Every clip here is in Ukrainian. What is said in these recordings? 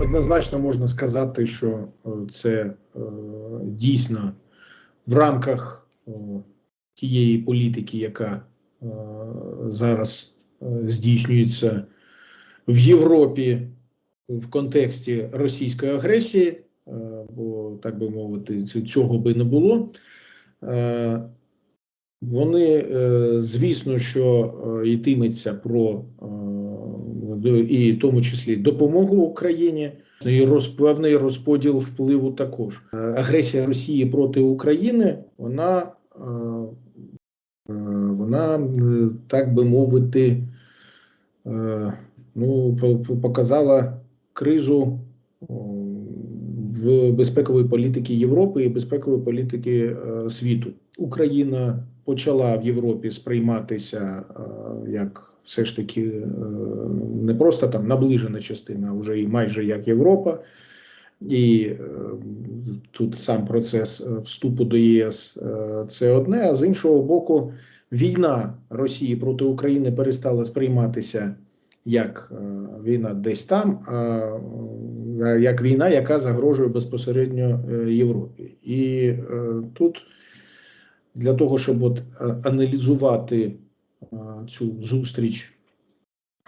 однозначно можна сказати, що е, це е, дійсно в рамках е, тієї політики, яка е, зараз е, здійснюється в Європі в контексті російської агресії, е, бо так би мовити, цього би не було. Е, Вони, е, звісно, що е, йтиметься про е, і в тому числі допомогу Україні, і роз, певний розподіл впливу також. Е, Агресія Росії проти України, вона, е, е, вона е, так би мовити, е, ну, по- по- показала кризу в безпековій політики Європи і безпекової політики е, світу. Україна почала в Європі сприйматися е, як все ж таки е, не просто там наближена частина, а вже і майже як Європа. І е, тут сам процес вступу до єС це одне, а з іншого боку, війна Росії проти України перестала сприйматися як війна десь там, а як війна, яка загрожує безпосередньо Європі. І тут для того, щоб от е, аналізувати е, цю зустріч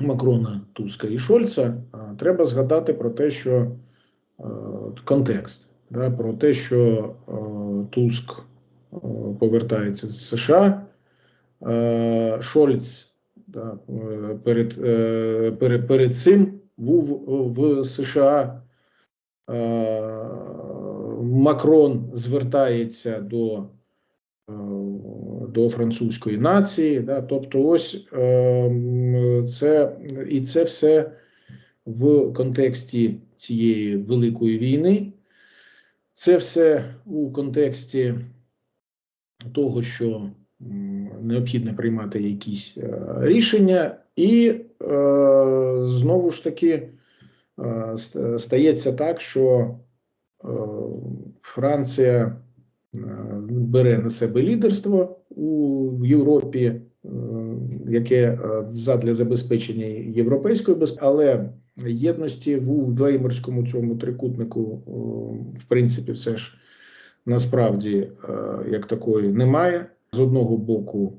Макрона, Туска і Шольца, е, треба згадати про те, що контекст, да, про те, що Туск повертається з США, Шольц да, перед, перед, перед цим був в США. Макрон звертається до, до французької нації. Да, тобто, ось е, це і це все в контексті цієї великої війни. Це все у контексті того, що необхідно приймати якісь е, рішення, і е, знову ж таки е, стається так, що е, Франція е, бере на себе лідерство у в Європі, е, яке е, задля забезпечення європейської безпеки, але єдності в Веймарському цьому трикутнику, е, в принципі, все ж насправді е, як такої немає. З одного боку,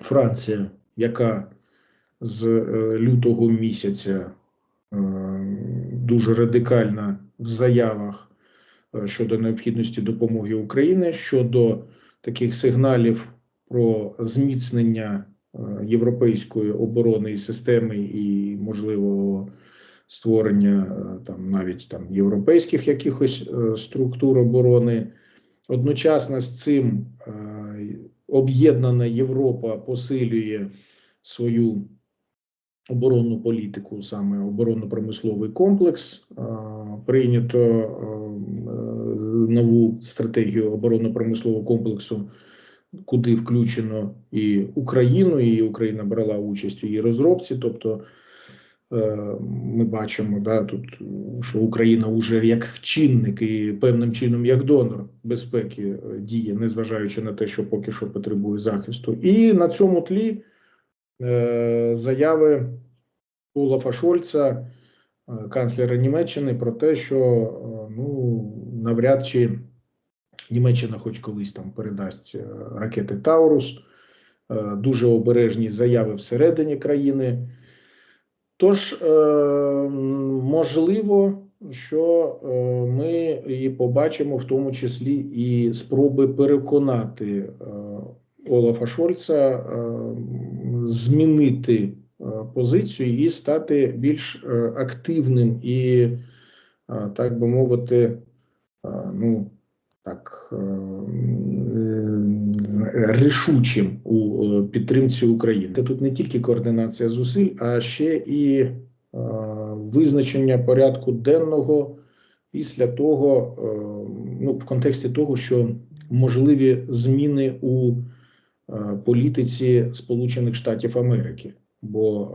Франція, яка з е, лютого місяця е, дуже радикальна в заявах е, щодо необхідності допомоги Україні, щодо таких сигналів про зміцнення е, європейської оборонної системи і можливого створення е, там навіть там європейських якихось е, структур оборони. Одночасно з цим об'єднана Європа посилює свою оборонну політику, саме оборонно-промисловий комплекс. Прийнято е, нову стратегію оборонно-промислового комплексу, куди включено і Україну, і Україна брала участь у її розробці. Тобто е, ми бачимо да, тут, що Україна вже як чинник і певним чином як донор безпеки е, діє, незважаючи на те, що поки що потребує захисту. І на цьому тлі заяви Олафа Шольца, е, канцлера Німеччини, про те, що е, ну, навряд чи Німеччина хоч колись там передасть е, ракети Таурус, е, дуже обережні заяви всередині країни. Тож, е, можливо, що е, ми і побачимо в тому числі і спроби переконати е, Олафа Шольца е, змінити е, позицію і стати більш е, активним і, е, так би мовити, ну, так, рішучим у підтримці України. Це тут не тільки координація зусиль, а ще і визначення порядку денного після того, ну, в контексті того, що можливі зміни у політиці Сполучених Штатів Америки. Бо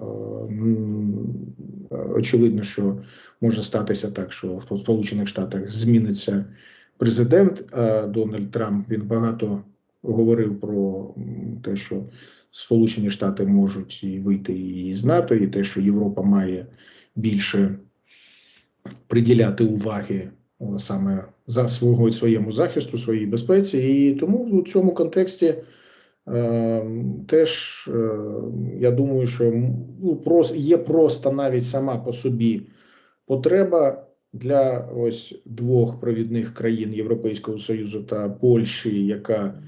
е, очевидно, що може статися так, що в Сполучених Штатах зміниться президент Дональд Трамп він багато говорив про те, що Сполучені Штати можуть і вийти і з НАТО, і те, що Європа має більше приділяти уваги саме за свого своєму захисту, своїй безпеці. І тому у цьому контексті е, теж е, я думаю, що ну, прос, є просто навіть сама по собі потреба для ось двох провідних країн Європейського Союзу та Польщі, яка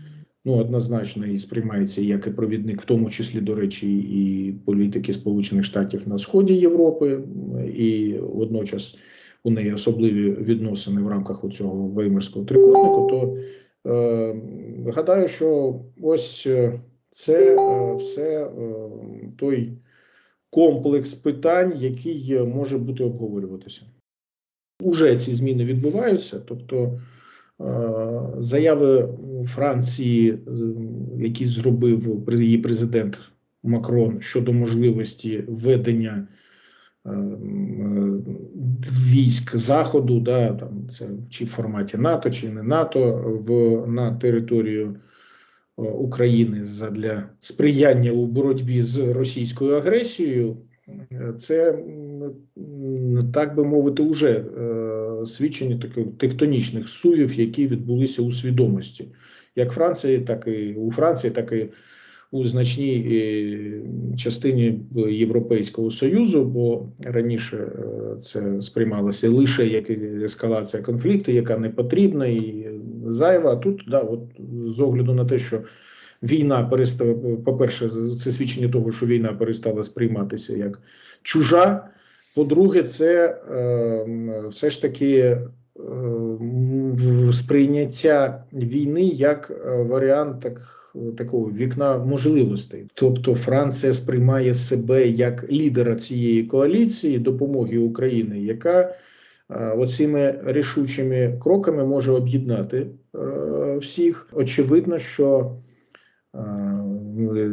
ну однозначно і сприймається як і провідник, в тому числі, до речі, і політики Сполучених Штатів на сході Європи, і водночас у неї особливі відносини в рамках цього веймарського трикутнику. То гадаю, що ось е, це е, все е, той комплекс питань, який е, може бути обговорюватися. Уже ці зміни відбуваються, тобто е, заяви Франції, е, які зробив її президент Макрон щодо можливості введення е, е, військ Заходу, да, там це чи в форматі НАТО, чи не НАТО, в на територію е, України задля сприяння у боротьбі з російською агресією. е, Це так би мовити, уже е, свідчення таких тектонічних сувів, які відбулися у свідомості, як Франції, так і у Франції, так і у значній е, частині Європейського союзу, бо раніше е, це сприймалося лише як ескалація конфлікту, яка не потрібна і зайва. А тут да, от з огляду на те, що війна перестала, по-перше, це свідчення того, що війна перестала сприйматися як чужа. По-друге, це е, все ж таки е, сприйняття війни як е, варіант так, такого вікна можливостей. Тобто Франція сприймає себе як лідера цієї коаліції допомоги Україні, яка е, оцими рішучими кроками може об'єднати е, всіх. Очевидно, що е,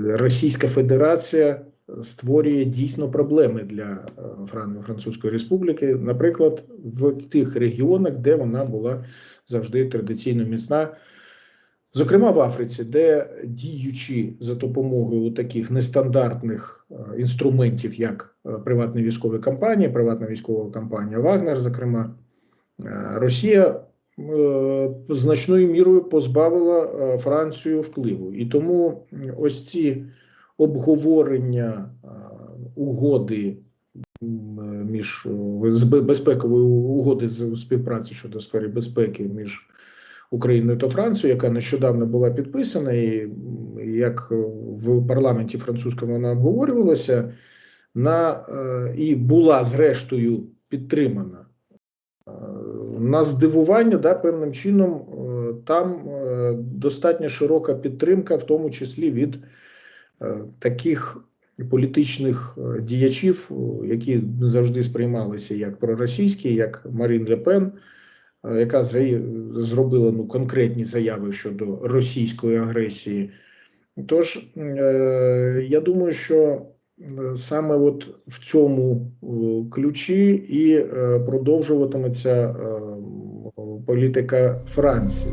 Російська Федерація створює дійсно проблеми для Французької Республіки, наприклад, в тих регіонах, де вона була завжди традиційно міцна. Зокрема, в Африці, де діючи за допомогою таких нестандартних е, інструментів, як е, приватні військові компанії, приватна військова компанія Вагнер, зокрема, е, Росія значною мірою позбавила Францію впливу. І тому ось ці обговорення угоди між безпекової угоди з співпраці щодо сфери безпеки між Україною та Францією, яка нещодавно була підписана, і як в парламенті французькому вона обговорювалася, на е, і була зрештою підтримана. Е, На здивування, да, певним чином, е, там е, достатньо широка підтримка, в тому числі від е, таких політичних е, діячів, е, які завжди сприймалися як проросійські, як Марін Ле Пен, е, яка зая- зробила ну, конкретні заяви щодо російської агресії. Тож е, я думаю, що е, саме от в цьому е, ключі і е, продовжуватиметься е, політика Франції.